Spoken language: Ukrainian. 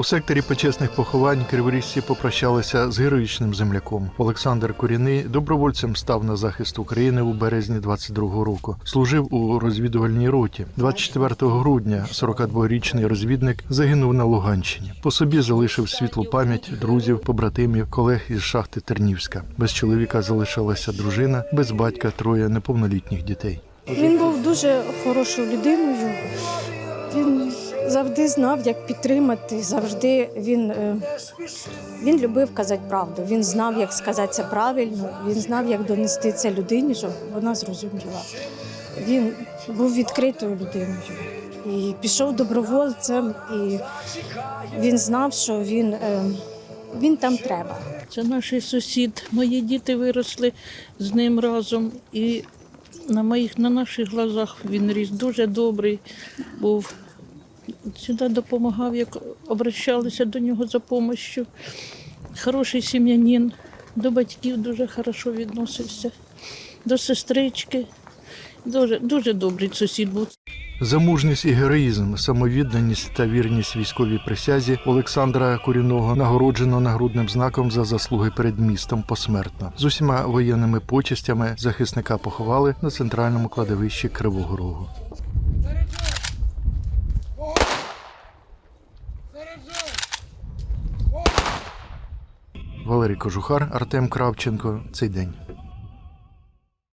У секторі почесних поховань криворіжці попрощалися з героїчним земляком. Олександр Коріний добровольцем став на захист України у березні 22-го року. Служив у розвідувальній роті. 24 грудня 42-річний розвідник загинув на Луганщині. По собі залишив світлу пам'ять друзів, побратимів, колег із шахти Тернівська. Без чоловіка залишилася дружина, без батька троє неповнолітніх дітей. Він був дуже хорошою людиною. Він завжди знав, як підтримати. Завжди він, е, він любив казати правду. Він знав, як сказати це правильно. Він знав, як донести це людині, щоб вона зрозуміла. Він був відкритою людиною і пішов добровольцем, і він знав, що він, е, він там треба. Це наш сусід. Мої діти виросли з ним разом. І на моїх, на наших глазах він ріс дуже добрий був. Сюди допомагав, як обращалися до нього за допомогою. Хороший сім'янин, до батьків дуже хорошо відносився, до сестрички. Дуже, дуже добрий сусід був. За мужність і героїзм, самовідданість та вірність військовій присязі Олександра Куріного нагороджено нагрудним знаком за заслуги перед містом посмертно. З усіма воєнними почестями захисника поховали на центральному кладовищі Кривого Рогу. Валерій Кожухар, Артем Кравченко. Цей день.